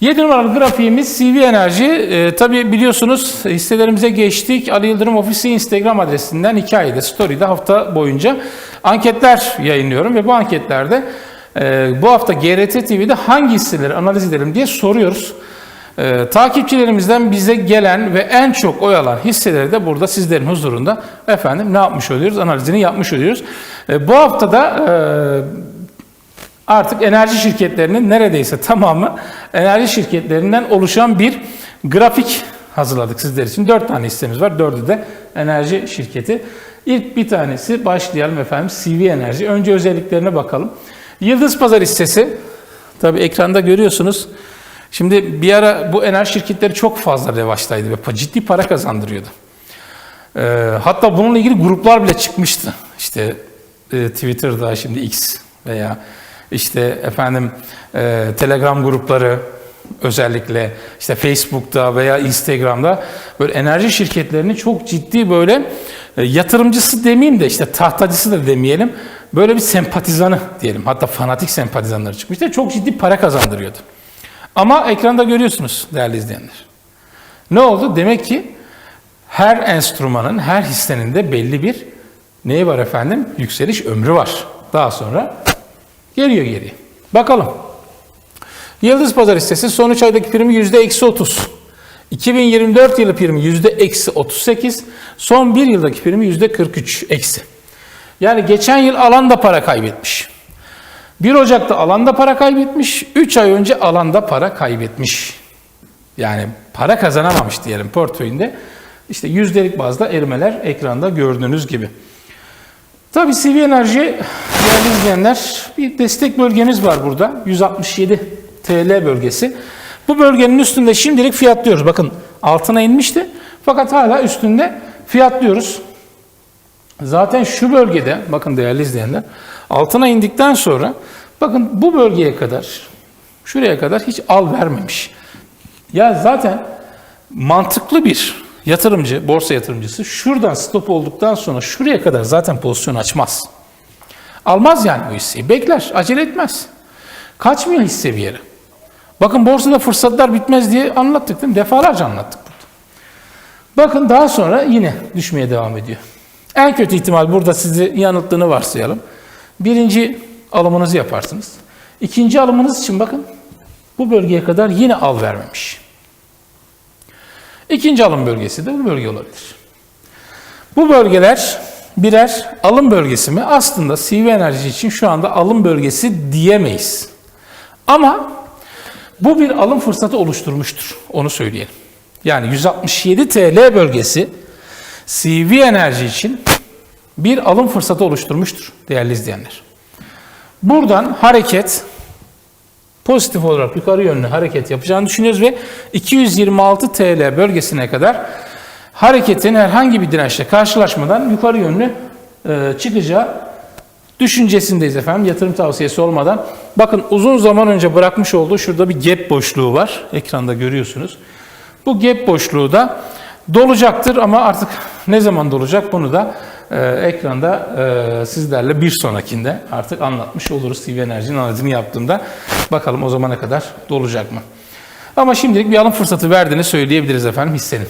7 numaralı grafiğimiz CV Enerji. Ee, tabii biliyorsunuz hisselerimize geçtik. Ali Yıldırım Ofisi Instagram adresinden hikayede, story'de hafta boyunca anketler yayınlıyorum ve bu anketlerde e, bu hafta GRT TV'de hangi hisseleri analiz edelim diye soruyoruz. Ee, takipçilerimizden bize gelen ve en çok oy alan hisseleri de burada sizlerin huzurunda efendim ne yapmış oluyoruz? Analizini yapmış oluyoruz. Ee, bu hafta da e, artık enerji şirketlerinin neredeyse tamamı enerji şirketlerinden oluşan bir grafik hazırladık sizler için. Dört tane hissemiz var. Dördü de enerji şirketi. İlk bir tanesi başlayalım efendim CV Enerji. Önce özelliklerine bakalım. Yıldız Pazar hissesi. Tabii ekranda görüyorsunuz. Şimdi bir ara bu enerji şirketleri çok fazla revaçtaydı ve ciddi para kazandırıyordu. Ee, hatta bununla ilgili gruplar bile çıkmıştı. İşte e, Twitter'da şimdi X veya işte efendim e, Telegram grupları özellikle işte Facebook'ta veya Instagram'da böyle enerji şirketlerinin çok ciddi böyle e, yatırımcısı demeyeyim de işte tahtacısı da demeyelim. Böyle bir sempatizanı diyelim. Hatta fanatik sempatizanları çıkmıştı. Çok ciddi para kazandırıyordu. Ama ekranda görüyorsunuz değerli izleyenler. Ne oldu? Demek ki her enstrümanın, her hissenin de belli bir neyi var efendim? Yükseliş ömrü var. Daha sonra geliyor geriye. Bakalım. Yıldız Pazar hissesi son 3 aydaki primi yüzde eksi 30. 2024 yılı primi yüzde eksi 38. Son 1 yıldaki primi yüzde 43 eksi. Yani geçen yıl alanda para kaybetmiş. 1 Ocak'ta alanda para kaybetmiş, 3 ay önce alanda para kaybetmiş. Yani para kazanamamış diyelim portföyünde. İşte yüzdelik bazda erimeler ekranda gördüğünüz gibi. Tabi CV Enerji değerli izleyenler bir destek bölgemiz var burada. 167 TL bölgesi. Bu bölgenin üstünde şimdilik fiyatlıyoruz. Bakın altına inmişti fakat hala üstünde fiyatlıyoruz. Zaten şu bölgede bakın değerli izleyenler altına indikten sonra bakın bu bölgeye kadar şuraya kadar hiç al vermemiş. Ya zaten mantıklı bir yatırımcı, borsa yatırımcısı şuradan stop olduktan sonra şuraya kadar zaten pozisyon açmaz. Almaz yani bu hisseyi. Bekler, acele etmez. Kaçmıyor hisse bir yere. Bakın borsada fırsatlar bitmez diye anlattık değil mi? Defalarca anlattık burada. Bakın daha sonra yine düşmeye devam ediyor. En kötü ihtimal burada sizi yanılttığını varsayalım. Birinci alımınızı yaparsınız. İkinci alımınız için bakın bu bölgeye kadar yine al vermemiş. İkinci alım bölgesi de bu bölge olabilir. Bu bölgeler birer alım bölgesi mi? Aslında CV enerji için şu anda alım bölgesi diyemeyiz. Ama bu bir alım fırsatı oluşturmuştur. Onu söyleyelim. Yani 167 TL bölgesi CV enerji için bir alım fırsatı oluşturmuştur değerli izleyenler. Buradan hareket pozitif olarak yukarı yönlü hareket yapacağını düşünüyoruz ve 226 TL bölgesine kadar hareketin herhangi bir dirençle karşılaşmadan yukarı yönlü e, çıkacağı düşüncesindeyiz efendim. Yatırım tavsiyesi olmadan. Bakın uzun zaman önce bırakmış olduğu şurada bir gap boşluğu var. Ekranda görüyorsunuz. Bu gap boşluğu da dolacaktır ama artık ne zaman dolacak bunu da e, ekranda e, sizlerle bir sonrakinde artık anlatmış oluruz CV Enerji'nin analizini yaptığımda. Bakalım o zamana kadar dolacak mı? Ama şimdilik bir alım fırsatı verdiğini söyleyebiliriz efendim hissenin.